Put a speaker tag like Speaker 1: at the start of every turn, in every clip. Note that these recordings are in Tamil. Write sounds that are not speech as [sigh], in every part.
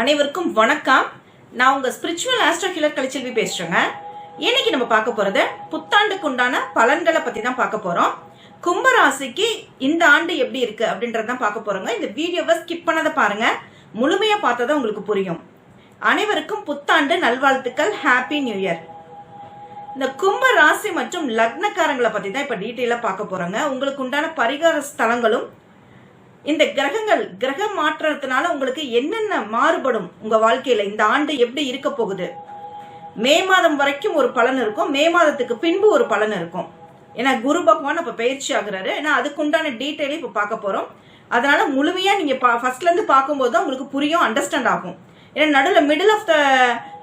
Speaker 1: அனைவருக்கும் வணக்கம். நான் உங்க ஸ்பிரிச்சுவல் ஆஸ்ட்ரோ ஹிலர் கலிச்செல்வி பேசுறேங்க. இன்னைக்கு நம்ம பார்க்க போறது புத்தாண்டுக்கு உண்டான பலன்களை பத்தி தான் பார்க்க போறோம். கும்பராசிக்கு இந்த ஆண்டு எப்படி இருக்கு அப்படின்றதான் பார்க்க போறோங்க. இந்த வீடியோவை ஸ்கிப் பண்ணதை பாருங்க. முழுமையா பார்த்ததா உங்களுக்கு புரியும். அனைவருக்கும் புத்தாண்டு நல்வாழ்த்துக்கள். ஹாப்பி நியூ இயர் இந்த கும்ப ராசி மற்றும் லக்னக்காரங்களை பத்தி தான் இப்ப டீட்டெயிலா பார்க்க போறோங்க. உங்களுக்கு உண்டான பரிகார ஸ்தலங்களும் இந்த கிரகங்கள் கிரக மாற்றத்தினால உங்களுக்கு என்னென்ன மாறுபடும் உங்க வாழ்க்கையில? இந்த ஆண்டு எப்படி இருக்க போகுது? மே மாதம் வரைக்கும் ஒரு பலன் இருக்கும். மே மாதத்துக்கு பின்பு ஒரு பலன் இருக்கும். ஏன்னா குரு பகவான் அப்ப பயிற்சி ஆகுறாரு. ஏன்னா அதுக்குண்டான டீட்டெயிலும் இப்ப பார்க்க போறோம். அதனால முழுமையா நீங்க ஃபர்ஸ்ட்ல இருந்து பார்க்கும்போது தான் உங்களுக்கு புரியும் அண்டர்ஸ்டாண்ட் ஆகும். ஏன்னா நடுவில் மிடில் ஆஃப் த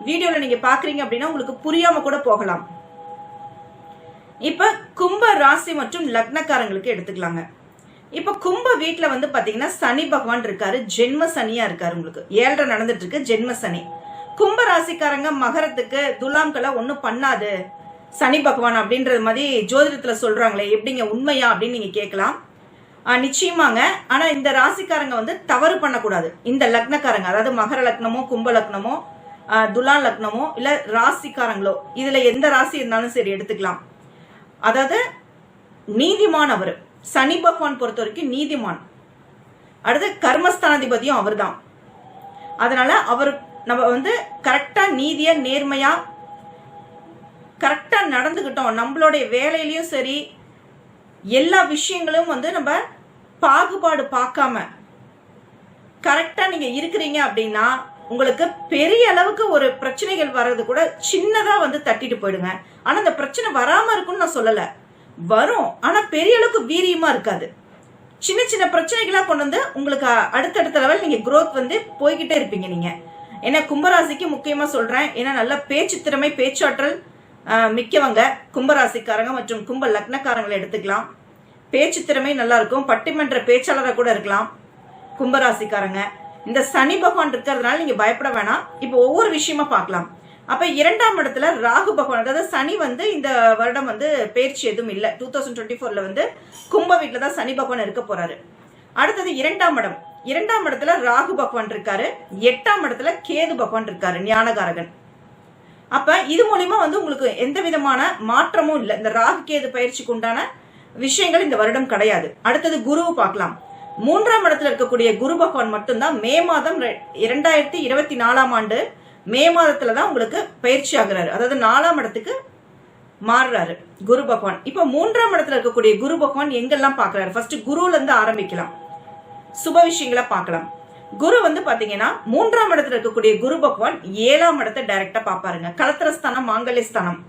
Speaker 1: வீடியோல நீங்க பாக்குறீங்க அப்படின்னா உங்களுக்கு புரியாம கூட போகலாம். இப்ப கும்ப ராசி மற்றும் லக்னக்காரங்களுக்கு எடுத்துக்கலாங்க. இப்ப கும்ப வீட்டில் வந்து பாத்தீங்கன்னா சனி பகவான் இருக்காரு ஜென்ம சனியா இருக்காரு உங்களுக்கு. ஏழரை நடந்துட்டு இருக்கு ஜென்ம சனி. கும்ப ராசிக்காரங்க மகரத்துக்கு துலாம்களை ஒண்ணும் பண்ணாது. சனி பகவான் அப்படின்றது மாதிரி ஜோதிடத்துல சொல்றாங்களே எப்படிங்க உண்மையா அப்படின்னு நீங்க கேட்கலாம். நிச்சயமாங்க. ஆனா இந்த ராசிக்காரங்க வந்து தவறு பண்ணக்கூடாது. இந்த லக்னக்காரங்க அதாவது மகர லக்னமோ கும்ப லக்னமோ துலா லக்னமோ இல்ல ராசிக்காரங்களோ இதுல எந்த ராசி இருந்தாலும் சரி எடுத்துக்கலாம். அதாவது நீதிமான் அவர் சனி பகவான் பொறுத்த வரைக்கும் நீதிமான். அடுத்து கர்மஸ்தானாதிபதியும் அவர்தான். அதனால அவர் நம்ம வந்து கரெக்டா நீதியாக நேர்மையா கரெக்டா நடந்துக்கிட்டோம். நம்மளுடைய வேலையிலயும் சரி எல்லா விஷயங்களும் வந்து நம்ம பாகுபாடு பார்க்காம கரெக்டா நீங்க இருக்கிறீங்க அப்படின்னா உங்களுக்கு பெரிய அளவுக்கு ஒரு பிரச்சனைகள் வர்றது கூட சின்னதா வந்து தட்டிட்டு போயிடுங்க. ஆனா அந்த பிரச்சனை வராம இருக்கும்னு நான் சொல்லலை. வரும். ஆனா பெரிய அளவுக்கு வீரியமா இருக்காது. சின்ன சின்ன பிரச்சனைகளா கொண்டு வந்து உங்களுக்கு அடுத்தடுத்த லெவல் நீங்க குரோத் வந்து போய்கிட்டே இருப்பீங்க நீங்க. ஏன்னா கும்பராசிக்கு முக்கியமா சொல்றேன். ஏன்னா நல்ல பேச்சு திறமை பேச்சாற்றல் மிக்கவங்க கும்பராசிக்காரங்க மற்றும் கும்ப லக்னக்காரங்களை எடுத்துக்கலாம். பேச்சு திறமை நல்லா இருக்கும். பட்டிமன்ற பேச்சாளராக கூட இருக்கலாம். கும்பராசிக்காரங்க. இந்த சனி பகவான் இருக்கிறதுனால நீங்க பயப்பட வேணாம். இப்போ ஒவ்வொரு விஷயமா பார்க்கலாம். அப்ப இரண்டாம் இடத்துல ராகு பகவான் அதாவது சனி வந்து இந்த வருடம் வந்து பயிற்சி எதுவும் இல்லை. டூ தௌசண்ட் டுவெண்ட்டி ஃபோர்ல வந்து கும்ப வீட்டில் தான் சனி பகவான் இருக்க போறாரு. அடுத்தது இரண்டாம் இடம். இரண்டாம் இடத்துல ராகு பகவான் இருக்காரு. எட்டாம் இடத்துல கேது பகவான் இருக்காரு ஞானகாரகன். அப்ப இது மூலியமா வந்து உங்களுக்கு எந்த விதமான மாற்றமும் இல்லை. இந்த ராகு கேது பயிற்சிக்கு உண்டான விஷயங்கள் இந்த வருடம் கிடையாது. அடுத்தது குருவை பார்க்கலாம். மூன்றாம் இடத்துல இருக்கக்கூடிய குரு பகவான் மட்டும்தான் மே மாதம் ரெ- இரண்டாயிரத்தி இருபத்தி நாலாம் ஆண்டு மே மாதத்துல தான் உங்களுக்கு பயிற்சி ஆகுறாரு. அதாவது நாலாம் இடத்துக்கு மாறுறாரு குரு பகவான். இப்ப மூன்றாம் இடத்துல இருக்கக்கூடிய குரு பகவான் எங்கெல்லாம் பாக்குறாரு ஃபர்ஸ்ட் குருல இருந்து ஆரம்பிக்கலாம். சுப விஷயங்களை பார்க்கலாம். குரு வந்து பாத்தீங்கன்னா மூன்றாம் இடத்துல இருக்கக்கூடிய குரு பகவான் ஏழாம் இடத்தை டைரக்டா பாப்பாருங்க கலத்திரஸ்தானம் மாங்கல்யஸ்தானம்.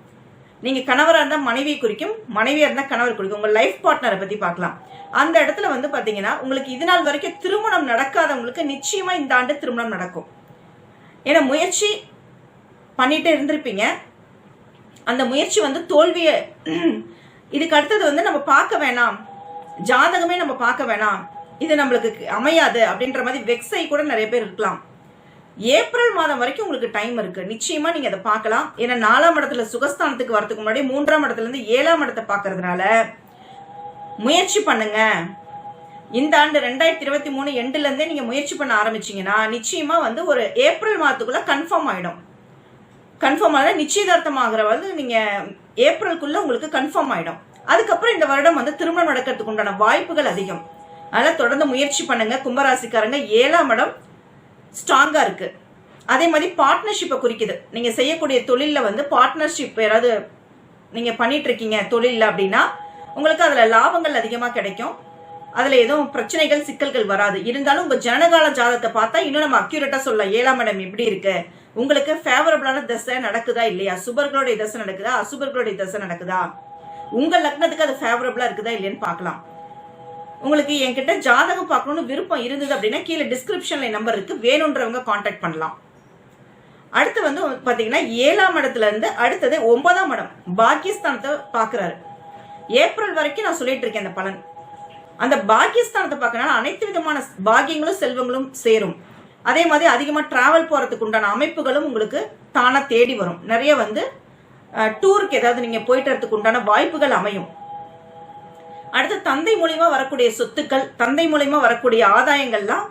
Speaker 1: நீங்க கணவரா இருந்தா மனைவியை குறிக்கும் மனைவியா இருந்தா கணவர் குறிக்கும். உங்க லைஃப் பார்ட்னரை பத்தி பார்க்கலாம். அந்த இடத்துல வந்து பாத்தீங்கன்னா உங்களுக்கு இது நாள் வரைக்கும் திருமணம் நடக்காதவங்களுக்கு நிச்சயமா இந்த ஆண்டு திருமணம் நடக்கும். ஏன்னா முயற்சி பண்ணிட்டு இருந்திருப்பீங்க. அந்த முயற்சி வந்து தோல்வியை [clears throat] இதுக்கு அடுத்தது வந்து நம்ம பார்க்க வேணாம். ஜாதகமே நம்ம பார்க்க வேணாம். இது நம்மளுக்கு அமையாது அப்படின்ற மாதிரி வெக்ஸை கூட நிறைய பேர் இருக்கலாம். ஏப்ரல் மாதம் வரைக்கும் உங்களுக்கு டைம் இருக்கு. நிச்சயமா நீங்க அதை பார்க்கலாம். ஏன்னா நாலாம் இடத்துல சுகஸ்தானத்துக்கு வரதுக்கு முன்னாடி மூன்றாம் இடத்துல இருந்து ஏழாம் இடத்தை பார்க்கறதுனால முயற்சி பண்ணுங்க. இந்த ஆண்டு ரெண்டாயிரத்தி இருபத்தி மூணு எண்டுல இருந்தே நீங்க முயற்சி பண்ண ஆரம்பிச்சீங்கன்னா நிச்சயமா வந்து ஒரு ஏப்ரல் மாதத்துக்குள்ள கன்ஃபார்ம் ஆயிடும். கன்ஃபார்ம் ஆகிட நிச்சயதார்த்தம் ஆகிற வந்து நீங்க ஏப்ரலுக்குள்ள உங்களுக்கு கன்ஃபார்ம் ஆயிடும். அதுக்கப்புறம் இந்த வருடம் வந்து திருமணம் நடக்கிறதுக்கு உண்டான வாய்ப்புகள் அதிகம். அதனால தொடர்ந்து முயற்சி பண்ணுங்க. கும்பராசிக்காரங்க ஏழாம் இடம் ஸ்ட்ராங்கா இருக்கு. அதே மாதிரி பார்ட்னர்ஷிப்பை குறிக்குது. நீங்க செய்யக்கூடிய தொழிலில் வந்து பார்ட்னர்ஷிப் யாராவது நீங்க பண்ணிட்டு இருக்கீங்க தொழில்ல அப்படின்னா உங்களுக்கு அதுல லாபங்கள் அதிகமா கிடைக்கும். அதுல எதுவும் பிரச்சனைகள் சிக்கல்கள் வராது. இருந்தாலும் உங்க ஜனகால ஜாதகத்தை பார்த்தா இன்னும் நம்ம அக்யூரேட்டா சொல்லலாம். ஏழாம் இடம் எப்படி இருக்கு? உங்களுக்கு ஃபேவரபிளான தசை நடக்குதா இல்லையா? சுபர்களுடைய தசை நடக்குதா? அசுபர்களுடைய தசை நடக்குதா? உங்க லக்னத்துக்கு அது ஃபேவரபிளா இருக்குதா இல்லையான்னு பார்க்கலாம். உங்களுக்கு என்கிட்ட ஜாதகம் பார்க்கணும்னு விருப்பம் இருந்தது அப்படின்னா கீழே டிஸ்கிரிப்ஷன்ல நம்பர் இருக்கு. வேணுன்றவங்க காண்டாக்ட் பண்ணலாம். அடுத்து வந்து பாத்தீங்கன்னா ஏழாம் இடத்துல இருந்து அடுத்தது ஒன்பதாம் இடம். பாகிஸ்தானத்தை பாக்குறாரு ஏப்ரல் வரைக்கும் நான் சொல்லிட்டு இருக்கேன் அந்த பலன். அந்த பாக்கியஸ்தானத்தை பார்க்கறனால அனைத்து விதமான பாக்கியங்களும் செல்வங்களும் சேரும். அதே மாதிரி அதிகமாக டிராவல் போகிறதுக்கு உண்டான அமைப்புகளும் உங்களுக்கு தானாக தேடி வரும். நிறைய வந்து டூருக்கு ஏதாவது நீங்கள் போயிட்டு உண்டான வாய்ப்புகள் அமையும். அடுத்து தந்தை மூலியமா வரக்கூடிய சொத்துக்கள் தந்தை மூலியமா வரக்கூடிய ஆதாயங்கள்லாம்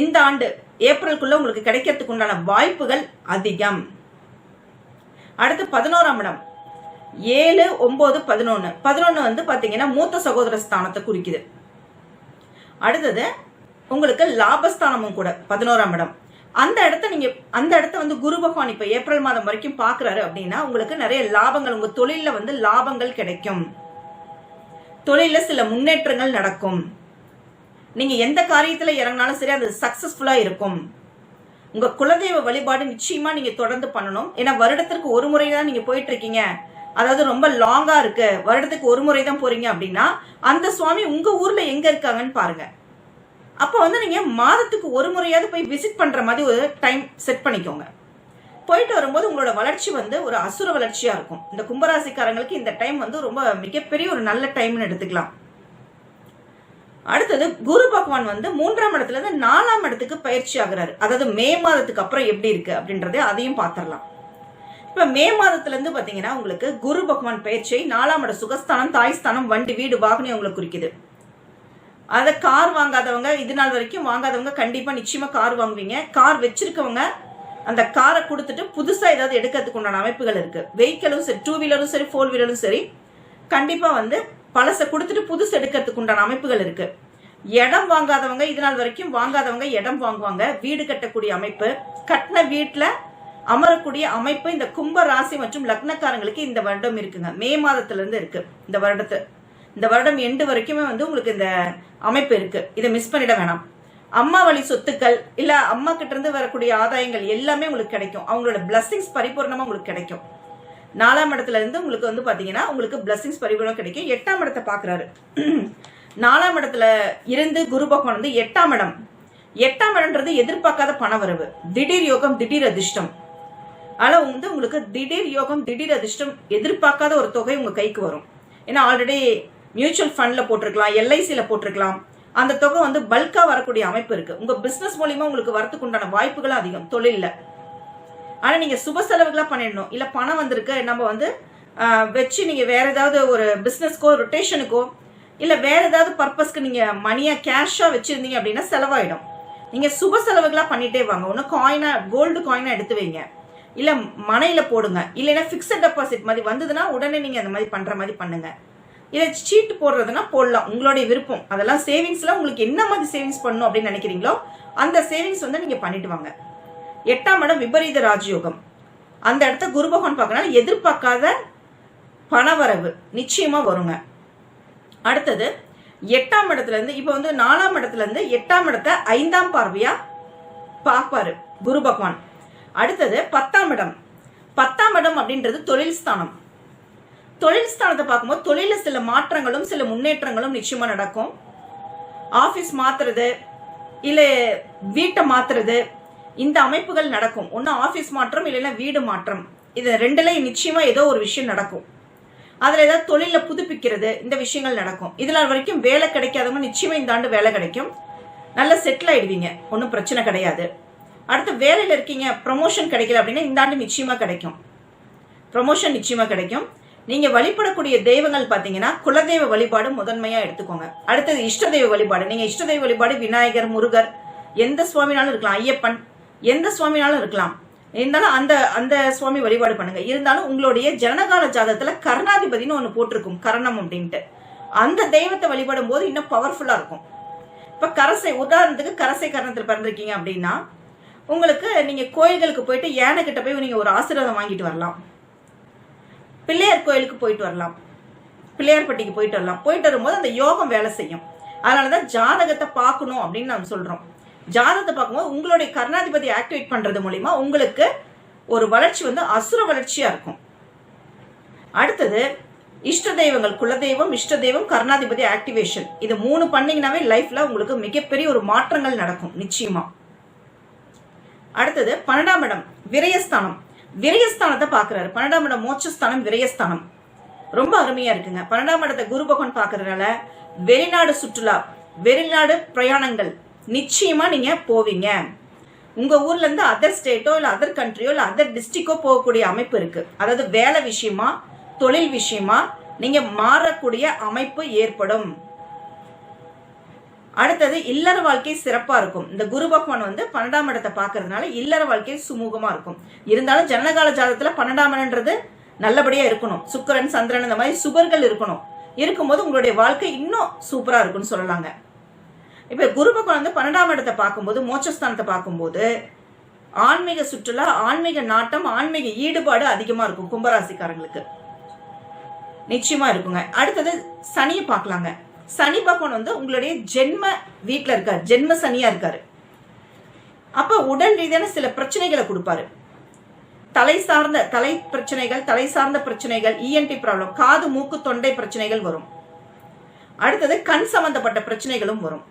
Speaker 1: இந்த ஆண்டு ஏப்ரலுக்குள்ள உங்களுக்கு கிடைக்கிறதுக்கு உண்டான வாய்ப்புகள் அதிகம். அடுத்து பதினோராம் இடம். ஏழு ஒன்பது பதினொன்னு. பதினொன்னு வந்து பாத்தீங்கன்னா மூத்த சகோதர ஸ்தானத்தை குறிக்குது. அடுத்தது உங்களுக்கு லாபஸ்தானமும் கூட பதினோராம் இடம். அந்த இடத்த நீங்க அந்த இடத்த வந்து குரு பகவான் இப்ப ஏப்ரல் மாதம் வரைக்கும் பாக்குறாரு அப்படின்னா உங்களுக்கு நிறைய லாபங்கள் உங்க தொழில வந்து லாபங்கள் கிடைக்கும். தொழில சில முன்னேற்றங்கள் நடக்கும். நீங்க எந்த காரியத்துல இறங்கினாலும் சரி அது சக்சஸ்ஃபுல்லா இருக்கும். உங்க குலதெய்வ வழிபாடு நிச்சயமா நீங்க தொடர்ந்து பண்ணணும். ஏன்னா வருடத்திற்கு ஒரு முறை தான் நீங்க போயிட்டு இருக்கீங்க. அதாவது ரொம்ப லாங்கா இருக்கு. வருடத்துக்கு ஒரு முறை தான் போறீங்க அப்படின்னா அந்த சுவாமி உங்க ஊர்ல எங்க இருக்காங்கன்னு பாருங்க. அப்போ வந்து நீங்க மாதத்துக்கு ஒரு முறையாவது போய் விசிட் பண்ற மாதிரி ஒரு டைம் செட் பண்ணிக்கோங்க. போயிட்டு வரும்போது உங்களோட வளர்ச்சி வந்து ஒரு அசுர வளர்ச்சியா இருக்கும். இந்த கும்பராசிக்காரங்களுக்கு இந்த டைம் வந்து ரொம்ப மிகப்பெரிய ஒரு நல்ல டைம்னு எடுத்துக்கலாம். அடுத்தது குரு பகவான் வந்து மூன்றாம் இடத்துல இருந்து நாலாம் இடத்துக்கு பயிற்சி ஆகுறாரு. அதாவது மே மாதத்துக்கு அப்புறம் எப்படி இருக்கு அப்படின்றத அதையும் பார்த்துடலாம். இப்ப மே மாதத்துல இருந்து பாத்தீங்கன்னா உங்களுக்கு குரு பகவான் பயிற்சியை நாலாம் இட சுகஸ்தானம் தாய்ஸ்தானம் வண்டி வீடு வாகனம் உங்களுக்கு குறிக்குது. அதை கார் வாங்காதவங்க இது நாள் வரைக்கும் வாங்காதவங்க கண்டிப்பா நிச்சயமா கார் வாங்குவீங்க. கார் வச்சிருக்கவங்க அந்த காரை கொடுத்துட்டு புதுசா ஏதாவது எடுக்கிறதுக்கு உண்டான அமைப்புகள் இருக்கு. வெஹிக்கிளும் சரி டூ வீலரும் சரி ஃபோர் வீலரும் சரி கண்டிப்பா வந்து பழசை கொடுத்துட்டு புதுசு எடுக்கிறதுக்கு உண்டான அமைப்புகள் இருக்கு. இடம் வாங்காதவங்க இது நாள் வரைக்கும் வாங்காதவங்க இடம் வாங்குவாங்க. வீடு கட்டக்கூடிய அமைப்பு. கட்டின வீட்டுல அமரக்கூடிய அமைப்பு இந்த கும்ப ராசி மற்றும் லக்னக்காரங்களுக்கு இந்த வருடம் இருக்குங்க. மே மாதத்துல இருந்து இருக்கு. இந்த வருடத்து இந்த வருடம் எண்டு வரைக்குமே வந்து உங்களுக்கு இந்த அமைப்பு இருக்கு. இதை மிஸ் பண்ணிட வேணாம். அம்மா வழி சொத்துக்கள் இல்ல அம்மா கிட்ட இருந்து வரக்கூடிய ஆதாயங்கள் எல்லாமே உங்களுக்கு கிடைக்கும். அவங்களோட பிளஸ்ஸிங்ஸ் பரிபூர்ணமா உங்களுக்கு கிடைக்கும். நாலாம் இடத்துல இருந்து உங்களுக்கு வந்து பாத்தீங்கன்னா உங்களுக்கு பிளஸ்ஸிங்ஸ் பரிபூர்ணம் கிடைக்கும். எட்டாம் இடத்தை பாக்குறாரு. நாலாம் இடத்துல இருந்து குரு பகவான் வந்து எட்டாம் இடம். எட்டாம் இடம்ன்றது எதிர்பார்க்காத பணவரவு திடீர் யோகம் திடீர் அதிர்ஷ்டம். ஆனா வந்து உங்களுக்கு திடீர் யோகம் திடீர் அதிர்ஷ்டம் எதிர்பார்க்காத ஒரு தொகை உங்க கைக்கு வரும். ஏன்னா ஆல்ரெடி மியூச்சுவல் ஃபண்ட்ல போட்டிருக்கலாம் எல்ஐசியில் போட்டிருக்கலாம். அந்த தொகை வந்து பல்கா வரக்கூடிய அமைப்பு இருக்கு. உங்க பிசினஸ் மூலியமா உங்களுக்கு வரத்துக்கு உண்டான வாய்ப்புகளும் அதிகம். தொழில்ல. ஆனா நீங்க சுப செலவுகளா பண்ணிடணும். இல்ல பணம் வந்திருக்கு நம்ம வந்து வச்சு நீங்க வேற ஏதாவது ஒரு பிசினஸ்க்கோ ரொட்டேஷனுக்கோ இல்ல வேற ஏதாவது பர்பஸ்க்கு நீங்க மணியா கேஷா வச்சிருந்தீங்க அப்படின்னா செலவாயிடும். நீங்க சுப செலவுகளா பண்ணிட்டே வாங்க. ஒன்று காயினா கோல்டு காயினா எடுத்து வைங்க. இல்ல மனையில போடுங்க. இல்லைன்னா ஃபிக்ஸட் டெபாசிட் மாதிரி வந்ததுன்னா உடனே நீங்க அந்த மாதிரி பண்ற மாதிரி பண்ணுங்க. இல்ல சீட்டு போடுறதுன்னா போடலாம். உங்களுடைய விருப்பம். அதெல்லாம் சேவிங்ஸ்ல உங்களுக்கு என்ன மாதிரி சேவிங்ஸ் பண்ணணும் அப்படின்னு நினைக்கிறீங்களோ அந்த சேவிங்ஸ் வந்து நீங்க பண்ணிட்டு வாங்க. எட்டாம் இடம் விபரீத ராஜயோகம். அந்த இடத்த குரு பகவான் பார்க்கறனால எதிர்பார்க்காத பணவரவு நிச்சயமா வருங்க. அடுத்தது எட்டாம் இடத்துல இருந்து இப்போ வந்து நாலாம் இடத்துல இருந்து எட்டாம் இடத்தை ஐந்தாம் பார்வையா பார்ப்பாரு குரு பகவான். அடுத்தது பத்தாம் இடம். பத்தாம் இடம் அப்படின்றது தொழில் ஸ்தானம். தொழில் ஸ்தானத்தை பார்க்கும்போது தொழில சில மாற்றங்களும் சில முன்னேற்றங்களும் நிச்சயமா நடக்கும். ஆபீஸ் மாத்துறது இல்ல வீட்டை மாத்துறது இந்த அமைப்புகள் நடக்கும். ஒன்று ஆபீஸ் மாற்றம் இல்லைன்னா வீடு மாற்றம். இது ரெண்டுல நிச்சயமா ஏதோ ஒரு விஷயம் நடக்கும். அதுல ஏதாவது தொழில புதுப்பிக்கிறது இந்த விஷயங்கள் நடக்கும். இதுல வரைக்கும் வேலை கிடைக்காதவங்க நிச்சயமா இந்த ஆண்டு வேலை கிடைக்கும். நல்லா செட்டில் ஆயிடுவீங்க. ஒன்றும் பிரச்சனை கிடையாது. அடுத்து வேலையில் இருக்கீங்க ப்ரமோஷன் கிடைக்கல அப்படின்னா இந்த ஆண்டு நிச்சயமாக கிடைக்கும். ப்ரமோஷன் நிச்சயமாக கிடைக்கும். நீங்கள் வழிபடக்கூடிய தெய்வங்கள் பார்த்தீங்கன்னா குலதெய்வ வழிபாடு முதன்மையாக எடுத்துக்கோங்க. அடுத்தது இஷ்ட தெய்வ வழிபாடு. நீங்கள் இஷ்ட தெய்வ வழிபாடு விநாயகர் முருகர் எந்த சுவாமினாலும் இருக்கலாம் ஐயப்பன் எந்த சுவாமினாலும் இருக்கலாம். இருந்தாலும் அந்த அந்த சுவாமி வழிபாடு பண்ணுங்க. இருந்தாலும் உங்களுடைய ஜனகால ஜாதகத்தில் கர்ணாதிபதினு ஒன்று போட்டிருக்கும் கரணம் அப்படின்ட்டு. அந்த தெய்வத்தை வழிபடும் போது இன்னும் பவர்ஃபுல்லாக இருக்கும். இப்போ கரசை உதாரணத்துக்கு கரசை கரணத்தில் பிறந்திருக்கீங்க அப்படின்னா உங்களுக்கு நீங்கள் கோயில்களுக்கு போயிட்டு யானைக்கிட்ட போய் நீங்கள் ஒரு ஆசீர்வாதம் வாங்கிட்டு வரலாம். பிள்ளையார் கோயிலுக்கு போயிட்டு வரலாம். பிள்ளையார்பட்டிக்கு போயிட்டு வரலாம். போயிட்டு வரும்போது அந்த யோகம் வேலை செய்யும். அதனாலதான் ஜாதகத்தை பார்க்கணும் அப்படின்னு நம்ம சொல்கிறோம் ஜாதகத்தை பார்க்கும்போது உங்களுடைய கர்ணாதிபதி ஆக்டிவேட் பண்ணுறது மூலிமா உங்களுக்கு ஒரு வளர்ச்சி வந்து அசுர வளர்ச்சியாக இருக்கும். அடுத்தது இஷ்ட தெய்வங்கள் குலதெய்வம் இஷ்ட தெய்வம் கர்ணாதிபதி ஆக்டிவேஷன் இது மூணு பண்ணீங்கன்னாவே லைஃப்ல உங்களுக்கு மிகப்பெரிய ஒரு மாற்றங்கள் நடக்கும் நிச்சயமா. அடுத்தது பன்னெண்டாம் இடம் விரயஸ்தானம். விரயஸ்தானத்தை பாக்குறாரு பன்னெண்டாம் இடம் மோட்சஸ்தானம் விரயஸ்தானம். ரொம்ப அருமையா இருக்குங்க. பன்னெண்டாம் இடத்தை குரு பகவான் பாக்குறதுனால வெளிநாடு சுற்றுலா வெளிநாடு பிரயாணங்கள் நிச்சயமா நீங்க போவீங்க. உங்க ஊர்ல இருந்து அதர் ஸ்டேட்டோ இல்ல அதர் கண்ட்ரியோ இல்ல அதர் டிஸ்ட்ரிக்டோ போகக்கூடிய அமைப்பு இருக்கு. அதாவது வேலை விஷயமா தொழில் விஷயமா நீங்க மாறக்கூடிய அமைப்பு ஏற்படும். அடுத்தது இல்லற வாழ்க்கை சிறப்பா இருக்கும். இந்த குரு பகவான் வந்து பன்னெண்டாம் இடத்தை பார்க்கறதுனால இல்லற வாழ்க்கை சுமூகமா இருக்கும். இருந்தாலும் ஜனகால ஜாதகத்துல பன்னெண்டாம் இடம்ன்றது நல்லபடியா இருக்கணும். சுக்கரன் சந்திரன் இந்த மாதிரி சுபர்கள் இருக்கணும். இருக்கும்போது உங்களுடைய வாழ்க்கை இன்னும் சூப்பரா இருக்கும்னு சொல்லலாங்க. இப்ப குரு பகவான் வந்து பன்னெண்டாம் இடத்தை பார்க்கும்போது மோட்சஸ்தானத்தை பார்க்கும்போது ஆன்மீக சுற்றுலா ஆன்மீக நாட்டம் ஆன்மீக ஈடுபாடு அதிகமா இருக்கும் கும்பராசிக்காரங்களுக்கு. நிச்சயமா இருக்குங்க. அடுத்தது சனியை பார்க்கலாங்க. சனி பகவான் வந்து உங்களுடைய ஜென்ம வீட்டில் இருக்கார். ஜென்ம சனியா இருக்காரு. அப்ப உடல் ரீதியான சில பிரச்சனைகளை கொடுப்பாரு. தலை சார்ந்த தலை பிரச்சனைகள் தலை சார்ந்த பிரச்சனைகள் இஎன்டி ப்ராப்ளம் காது மூக்கு தொண்டை பிரச்சனைகள் வரும். அடுத்தது கண் சம்பந்தப்பட்ட பிரச்சனைகளும் வரும்.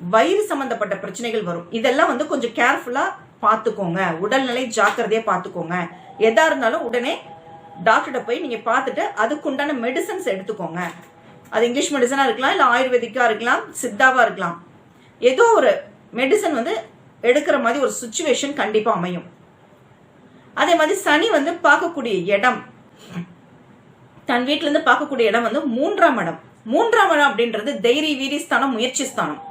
Speaker 1: வயிறு சம்பந்தப்பட்ட பிரச்சனைகள் வரும். இதெல்லாம் வந்து கொஞ்சம் கேர்ஃபுல்லா பார்த்துக்கோங்க. உடல்நிலை ஜாக்கிரதையா பார்த்துக்கோங்க. எதா இருந்தாலும் உடனே டாக்டர்கிட்ட போய் நீங்க பார்த்துட்டு அதுக்குண்டான மெடிசன்ஸ் எடுத்துக்கோங்க. அது இங்கிலீஷ் மெடிசனாக இருக்கலாம் இல்லை ஆயுர்வேதிக்காக இருக்கலாம் சித்தாவாக இருக்கலாம். ஏதோ ஒரு மெடிசன் வந்து எடுக்கிற மாதிரி ஒரு சுச்சுவேஷன் கண்டிப்பாக அமையும். அதே மாதிரி சனி வந்து பார்க்கக்கூடிய இடம் தன் வீட்டிலேருந்து பார்க்கக்கூடிய இடம் வந்து மூன்றாம் இடம். மூன்றாம் இடம் அப்படின்றது தைரிய வீரி ஸ்தானம் முயற்சி ஸ்தானம்.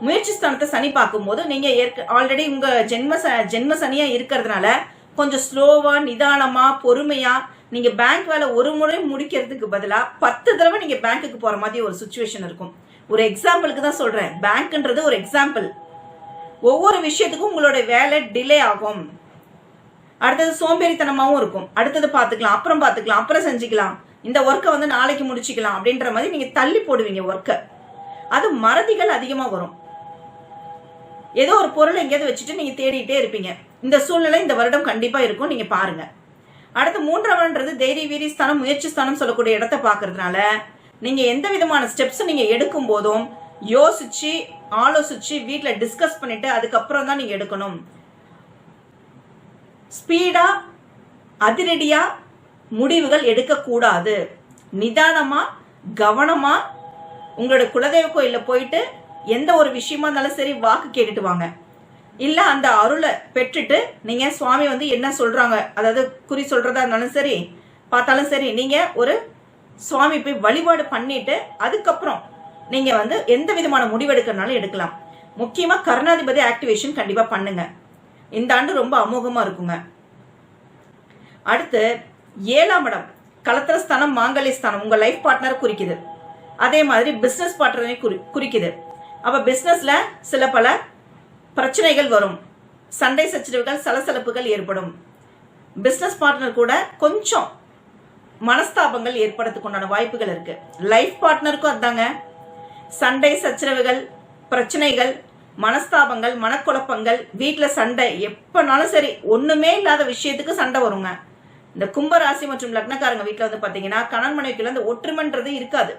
Speaker 1: முயற்சி ஸ்தானத்தை சனி பார்க்கும்போது நீங்க ஆல்ரெடி உங்க ஜென்ம ச- ஜென்ம சனியா இருக்கிறதுனால கொஞ்சம் ஸ்லோவா நிதானமா பொறுமையா நீங்க பேங்க் வேலை ஒரு முறை முடிக்கிறதுக்கு பதிலா பத்து தடவை நீங்க பேங்க்குக்கு போற மாதிரி ஒரு சுச்சுவேஷன் இருக்கும். ஒரு எக்ஸாம்பிளுக்கு தான் சொல்றேன். பேங்க்ன்றது ஒரு எக்ஸாம்பிள் ஒவ்வொரு விஷயத்துக்கும் உங்களோட வேலை டிலே ஆகும். அடுத்தது சோம்பேறித்தனமாவும் இருக்கும். அடுத்தது பார்த்துக்கலாம் அப்புறம் பார்த்துக்கலாம் அப்புறம் செஞ்சுக்கலாம். இந்த ஒர்க்கை வந்து நாளைக்கு முடிச்சுக்கலாம் அப்படின்ற மாதிரி நீங்க தள்ளி போடுவீங்க ஒர்க்கை அது மறதிகள் அதிகமா வரும். ஏதோ ஒரு பொருளை எங்கேயாவது வச்சுட்டு நீங்க தேடிட்டே இருப்பீங்க. இந்த சூழ்நிலை இந்த வருடம் கண்டிப்பா இருக்கும். நீங்க பாருங்க. அடுத்து மூன்றாவதுன்றது தைரிய வீரி ஸ்தானம் முயற்சி ஸ்தானம் சொல்லக்கூடிய இடத்தை பார்க்கறதுனால நீங்க எந்த விதமான ஸ்டெப்ஸ் நீங்க எடுக்கும் போதும் யோசிச்சு ஆலோசிச்சு வீட்டில் டிஸ்கஸ் பண்ணிட்டு அதுக்கப்புறம் தான் நீங்க எடுக்கணும். ஸ்பீடா அதிரடியா முடிவுகள் எடுக்கக்கூடாது. நிதானமா கவனமா உங்களோட குலதெய்வ கோயிலில் போயிட்டு எந்த ஒரு விஷயமா இருந்தாலும் சரி வாக்கு கேட்டுட்டு வாங்க. இல்ல அந்த அருளை பெற்றுட்டு நீங்க சுவாமி வந்து என்ன சொல்றாங்க? அதாவது குறி சொல்றதா இருந்தாலும் சரி பார்த்தாலும் சரி நீங்க ஒரு சுவாமி போய் வழிபாடு பண்ணிட்டு அதுக்கப்புறம் நீங்க வந்து எந்த விதமான முடிவெடுக்கிறனாலும் எடுக்கலாம். முக்கியமா கருணாதிபதி ஆக்டிவேஷன் கண்டிப்பா பண்ணுங்க. இந்த ஆண்டு ரொம்ப அமோகமா இருக்குங்க. அடுத்து ஏழாம் இடம் கலத்திரஸ்தானம் மாங்கல்ய ஸ்தானம் உங்க லைஃப் பார்ட்னரை குறிக்குது. அதே மாதிரி பிசினஸ் பார்ட்னரை குறி குறிக்குது. அப்ப பிசினஸ்ல சில பல பிரச்சனைகள் வரும். சண்டை சச்சரவுகள் சலசலப்புகள் ஏற்படும். பிசினஸ் பார்ட்னர் கூட கொஞ்சம் மனஸ்தாபங்கள் ஏற்படுறதுக்கு உண்டான வாய்ப்புகள் இருக்கு. லைஃப் பார்ட்னருக்கும் அதாங்க. சண்டை சச்சரவுகள் பிரச்சனைகள் மனஸ்தாபங்கள் மனக்குழப்பங்கள் வீட்டில் சண்டை எப்பனாலும் சரி ஒண்ணுமே இல்லாத விஷயத்துக்கு சண்டை வருங்க. இந்த கும்பராசி மற்றும் லக்னக்காரங்க வீட்டில் வந்து பாத்தீங்கன்னா கணவன் மனைவிக்குள்ள இந்த ஒற்றுமைன்றது இருக்காது.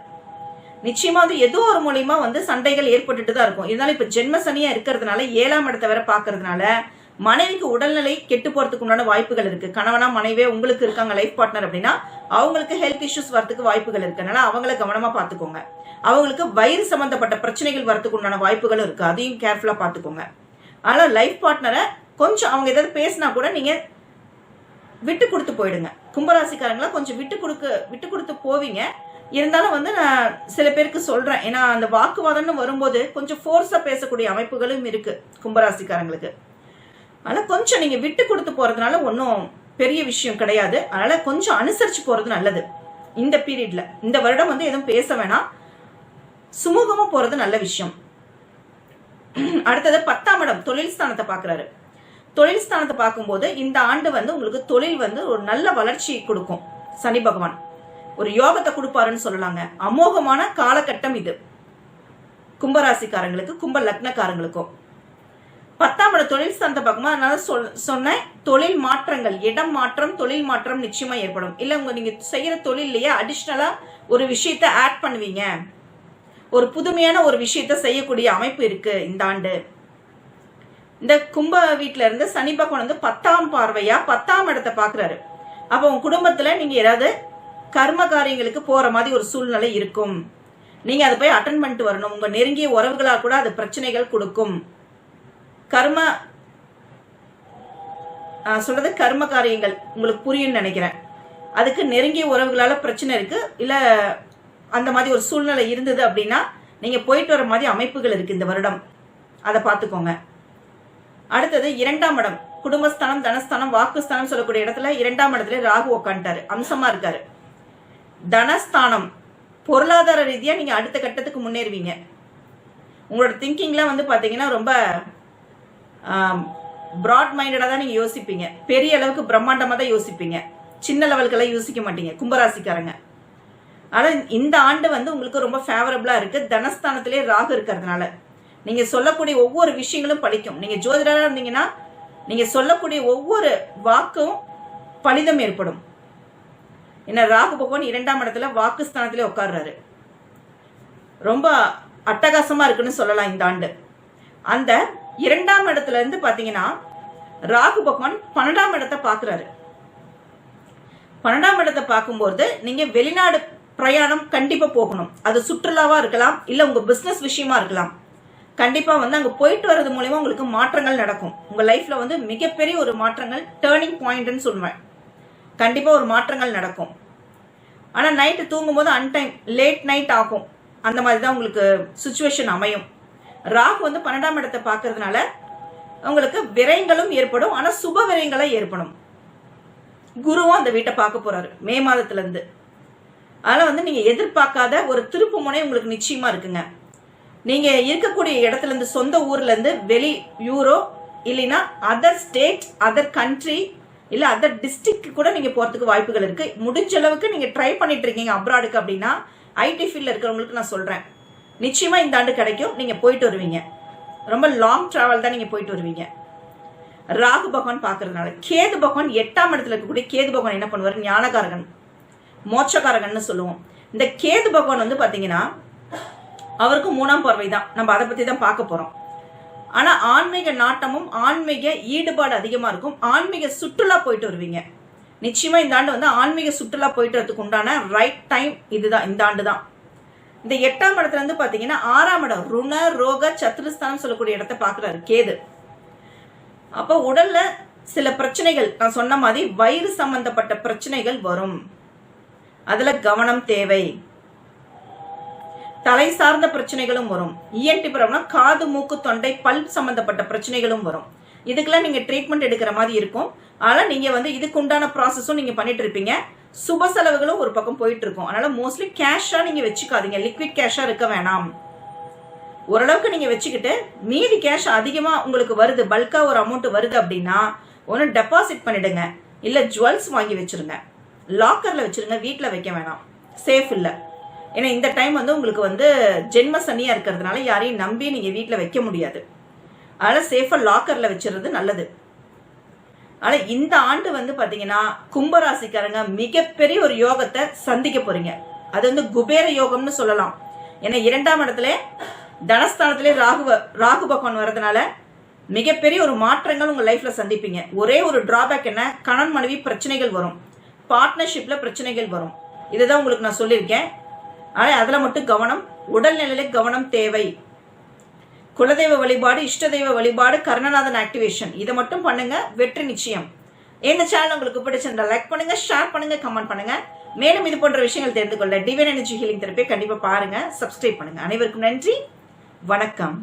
Speaker 1: நிச்சயமா வந்து ஏதோ ஒரு மூலியமா வந்து சண்டைகள் ஏற்பட்டுட்டு தான் இருக்கும். இருந்தாலும் இப்ப ஜென்ம சனியா இருக்கிறதுனால ஏழாம் இடத்தை வேற பாக்குறதுனால மனைவிக்கு உடல்நிலை கெட்டு போறதுக்கு உண்டான வாய்ப்புகள் இருக்கு. கணவனா மனைவியே உங்களுக்கு இருக்காங்க லைஃப் பார்ட்னர் அப்படின்னா அவங்களுக்கு ஹெல்த் இஷ்யூஸ் வரதுக்கு வாய்ப்புகள் இருக்கனால அவங்களை அவங்கள கவனமா பாத்துக்கோங்க அவங்களுக்கு வயிறு சம்பந்தப்பட்ட பிரச்சனைகள் வரதுக்கு உண்டான வாய்ப்புகளும் இருக்கு. அதையும் கேர்ஃபுல்லா பாத்துக்கோங்க ஆனா லைஃப் பார்ட்னரை கொஞ்சம் அவங்க ஏதாவது பேசினா கூட நீங்க விட்டு கொடுத்து போயிடுங்க. கும்பராசிக்காரங்களா கொஞ்சம் விட்டு கொடுக்க விட்டு கொடுத்து போவீங்க. இருந்தாலும் வந்து நான் சில பேருக்கு சொல்றேன். ஏன்னா அந்த வாக்குவாதம்னு வரும்போது கொஞ்சம் ஃபோர்ஸா பேசக்கூடிய அமைப்புகளும் இருக்கு கும்பராசிக்காரங்களுக்கு. ஆனால் கொஞ்சம் நீங்க விட்டு கொடுத்து போறதுனால ஒன்றும் பெரிய விஷயம் கிடையாது. அதனால கொஞ்சம் அனுசரிச்சு போறது நல்லது. இந்த பீரியட்ல இந்த வருடம் வந்து எதுவும் பேச வேணாம். சுமூகமா போறது நல்ல விஷயம். அடுத்தது பத்தாம் இடம் தொழில் ஸ்தானத்தை பாக்குறாரு. தொழில் ஸ்தானத்தை பார்க்கும்போது இந்த ஆண்டு வந்து உங்களுக்கு தொழில் வந்து ஒரு நல்ல வளர்ச்சி கொடுக்கும். சனி பகவான். ஒரு யோகத்தை கொடுப்பாருன்னு சொல்லலாங்க. அமோகமான காலகட்டம் இது. கும்பராசிக்காரங்களுக்கு கும்ப லக்னக்காரங்களுக்கும். பத்தாம் இட தொழில் ஸ்தானத்தை பார்க்கும்போது அதனால சொல் சொன்னேன் தொழில் மாற்றங்கள் இடம் மாற்றம் தொழில் மாற்றம் நிச்சயமா ஏற்படும். இல்ல உங்க நீங்க செய்யற தொழிலையே அடிஷ்னலா ஒரு விஷயத்த ஆட் பண்ணுவீங்க. ஒரு புதுமையான ஒரு விஷயத்த செய்யக்கூடிய அமைப்பு இருக்கு இந்த ஆண்டு. இந்த கும்ப வீட்டுல இருந்து சனி பகவான் வந்து பத்தாம் பார்வையா பத்தாம் இடத்தை பாக்குறாரு அப்ப உங்க குடும்பத்துல நீங்க ஏதாவது கர்ம காரியங்களுக்கு போற மாதிரி ஒரு சூழ்நிலை இருக்கும். நீங்க அதை போய் அட்டன் பண்ணிட்டு வரணும். உங்க நெருங்கிய உறவுகளா கூட அது பிரச்சனைகள் கொடுக்கும். கர்ம சொல்றது கர்ம காரியங்கள். உங்களுக்கு புரியும்னு நினைக்கிறேன். அதுக்கு நெருங்கிய உறவுகளால பிரச்சனை இருக்கு. இல்ல அந்த மாதிரி ஒரு சூழ்நிலை இருந்தது அப்படின்னா நீங்க போயிட்டு வர மாதிரி அமைப்புகள் இருக்கு இந்த வருடம். அதை பார்த்துக்கோங்க. அடுத்தது இரண்டாம் இடம். குடும்பஸ்தானம் தனஸ்தானம் வாக்குஸ்தானம் சொல்லக்கூடிய இடத்துல இரண்டாம் இடத்துல ராகு உக்காந்துட்டாரு. அம்சமா இருக்காரு. தனஸ்தானம் பொருளாதார ரீதியா நீங்க அடுத்த கட்டத்துக்கு முன்னேறுவீங்க. உங்களோட திங்கிங்லாம் வந்து பாத்தீங்கன்னா ரொம்ப ப்ராட் மைண்டடாக தான் நீங்கள் யோசிப்பீங்க. பெரிய அளவுக்கு பிரம்மாண்டமாக தான் யோசிப்பீங்க. சின்ன லெவலுக்கெல்லாம் யோசிக்க மாட்டீங்க கும்பராசிக்காரங்க. ஆனால் இந்த ஆண்டு வந்து உங்களுக்கு ரொம்ப ஃபேவரபுளாக இருக்குது தனஸ்தானத்திலே ராகு இருக்கிறதுனால. நீங்கள் சொல்லக்கூடிய ஒவ்வொரு விஷயங்களும் பழிக்கும். நீங்கள் ஜோதிடராக இருந்தீங்கன்னா நீங்கள் சொல்லக்கூடிய ஒவ்வொரு வாக்கும் பலிதம் ஏற்படும். என்ன ராகு பகவான் இரண்டாம் இடத்துல வாக்குஸ்தானத்திலே உட்கார்றாரு. ரொம்ப அட்டகாசமா இருக்குன்னு சொல்லலாம் இந்த ஆண்டு. அந்த இரண்டாம் இடத்துல இருந்து பாத்தீங்கன்னா ராகு பகவான் பன்னெண்டாம் இடத்தை பாக்குறாரு. பன்னெண்டாம் இடத்தை பார்க்கும்போது நீங்க வெளிநாடு பிரயாணம் கண்டிப்பா போகணும். அது சுற்றுலாவா இருக்கலாம் இல்ல உங்க பிசினஸ் விஷயமா இருக்கலாம். கண்டிப்பா வந்து அங்க போயிட்டு வர்றது மூலயமா உங்களுக்கு மாற்றங்கள் நடக்கும். உங்க லைஃப்ல வந்து மிகப்பெரிய ஒரு மாற்றங்கள் டேர்னிங் பாயிண்ட்னு சொல்லுவேன். கண்டிப்பாக ஒரு மாற்றங்கள் நடக்கும். ஆனால் நைட்டு தூங்கும்போது அன்டைம் லேட் நைட் ஆகும். அந்த மாதிரி தான் உங்களுக்கு சுச்சுவேஷன் அமையும். ராகு வந்து பன்னெண்டாம் இடத்தை பார்க்கறதுனால உங்களுக்கு விரயங்களும் ஏற்படும். ஆனால் சுப விரயங்களா ஏற்படும். குருவும் அந்த வீட்டை பார்க்க போறாரு மே மாதத்துலேருந்து. அதனால் வந்து நீங்கள் எதிர்பார்க்காத ஒரு திருப்பு முனை உங்களுக்கு நிச்சயமாக இருக்குங்க. நீங்கள் இருக்கக்கூடிய இடத்துலேருந்து சொந்த ஊர்லேருந்து வெளி யூரோ இல்லைன்னா அதர் ஸ்டேட் அதர் கண்ட்ரி இல்ல அதர் டிஸ்ட்ரிக்ட் கூட நீங்க போறதுக்கு வாய்ப்புகள் இருக்கு. முடிஞ்ச அளவுக்கு நீங்க ட்ரை பண்ணிட்டு இருக்கீங்க அப்ராடுக்கு அப்படின்னா ஐடி ஃபீல்ட்ல இருக்கிறவங்களுக்கு நான் சொல்றேன். நிச்சயமா இந்த ஆண்டு கிடைக்கும். நீங்க போயிட்டு வருவீங்க. ரொம்ப லாங் டிராவல் தான் நீங்க போயிட்டு வருவீங்க. ராகு பகவான் பாக்குறதுனால. கேது பகவான் எட்டாம் இடத்துல இருக்கக்கூடிய கேது பகவான் என்ன பண்ணுவார்? ஞானகாரகன் மோட்சக்காரகன் சொல்லுவோம். இந்த கேது பகவான் வந்து பாத்தீங்கன்னா அவருக்கு மூணாம் பார்வை தான் நம்ம அதை பத்தி தான் பார்க்க போறோம். ஆனா ஆன்மீக நாட்டமும் ஆன்மீக ஈடுபாடு அதிகமா இருக்கும். ஆன்மீக சுற்றுலா போயிட்டு வருவீங்க. நிச்சயமா இந்த ஆண்டு வந்து ஆன்மீக சுற்றுலா போயிட்டு வரதுக்கு உண்டான ரைட் டைம் இதுதான் இந்த ஆண்டு தான். இந்த எட்டாம் இடத்துல இருந்து பாத்தீங்கன்னா ஆறாம் இடம் ருண ரோக சத்துருஸ்தானம் சொல்லக்கூடிய இடத்த பாக்குறாரு கேது. அப்ப உடல்ல சில பிரச்சனைகள் நான் சொன்ன மாதிரி வயிறு சம்பந்தப்பட்ட பிரச்சனைகள் வரும். அதுல கவனம் தேவை. தலை சார்ந்த பிரச்சனைகளும் வரும். இஎன்டி ப்ராப்ளம் காது மூக்கு தொண்டை பல் சம்பந்தப்பட்ட பிரச்சனைகளும் வரும். இதுக்கெல்லாம் நீங்க ட்ரீட்மெண்ட் எடுக்கிற மாதிரி இருக்கும். ஆனா நீங்க வந்து இதுக்கு உண்டான ப்ராசஸும் நீங்க பண்ணிட்டு இருப்பீங்க. சுப செலவுகளும் ஒரு பக்கம் போயிட்டு இருக்கும். அதனால மோஸ்ட்லி கேஷா நீங்க வச்சுக்காதீங்க. லிக்விட் கேஷா இருக்க வேணாம். ஓரளவுக்கு நீங்க வச்சுக்கிட்டு மீதி கேஷ் அதிகமா உங்களுக்கு வருது பல்கா ஒரு அமௌண்ட் வருது அப்படின்னா ஒன்று டெபாசிட் பண்ணிடுங்க. இல்ல ஜுவல்ஸ் வாங்கி வச்சிருங்க. லாக்கர்ல வச்சிருங்க வீட்டில் வைக்க வேணாம். சேஃப் இல்லை. ஏன்னா இந்த டைம் வந்து உங்களுக்கு வந்து ஜென்ம சனியா இருக்கிறதுனால யாரையும் நம்பி நீங்க வீட்டில் வைக்க முடியாது. அதனால சேஃபா லாக்கர்ல வச்சிருறது நல்லது. ஆனா இந்த ஆண்டு வந்து பாத்தீங்கன்னா கும்பராசிக்காரங்க மிகப்பெரிய ஒரு யோகத்தை சந்திக்க போறீங்க. அது வந்து குபேர யோகம்னு சொல்லலாம். ஏன்னா இரண்டாம் இடத்துல தனஸ்தானத்திலே ராகு ராகு பகவான் வர்றதுனால மிகப்பெரிய ஒரு மாற்றங்கள் உங்க லைஃப்ல சந்திப்பீங்க. ஒரே ஒரு டிராபேக் என்ன? கணவன் மனைவி பிரச்சனைகள் வரும். பார்ட்னர்ஷிப்ல பிரச்சனைகள் வரும். இதுதான் உங்களுக்கு நான் சொல்லியிருக்கேன். ஆனால் அதில் மட்டும் கவனம் உடல்நிலையில கவனம் தேவை. குலதெய்வ வழிபாடு இஷ்ட தெய்வ வழிபாடு கருணநாதன் ஆக்டிவேஷன் இதை மட்டும் பண்ணுங்க வெற்றி நிச்சயம். இந்த சேனல் உங்களுக்கு பிடிச்சிருந்தா லைக் பண்ணுங்க ஷேர் பண்ணுங்க கமெண்ட் பண்ணுங்க. மேலும் இது போன்ற விஷயங்கள் தெரிந்து கொள்ள டிவைன் எனர்ஜி ஹீலிங் தெரப்பியை கண்டிப்பா பாருங்க சப்ஸ்கிரைப் பண்ணுங்க. அனைவருக்கும் நன்றி வணக்கம்.